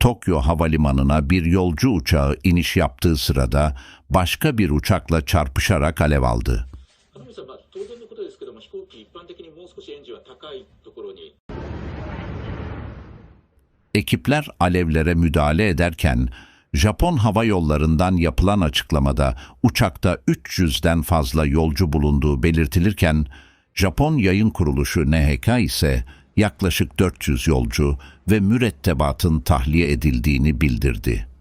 Tokyo Havalimanı'na bir yolcu uçağı iniş yaptığı sırada başka bir uçakla çarpışarak alev aldı. Ekipler alevlere müdahale ederken Japon Hava Yolları'ndan yapılan açıklamada uçakta 300'den fazla yolcu bulunduğu belirtilirken Japon yayın kuruluşu NHK ise yaklaşık 400 yolcu ve mürettebatın tahliye edildiğini bildirdi.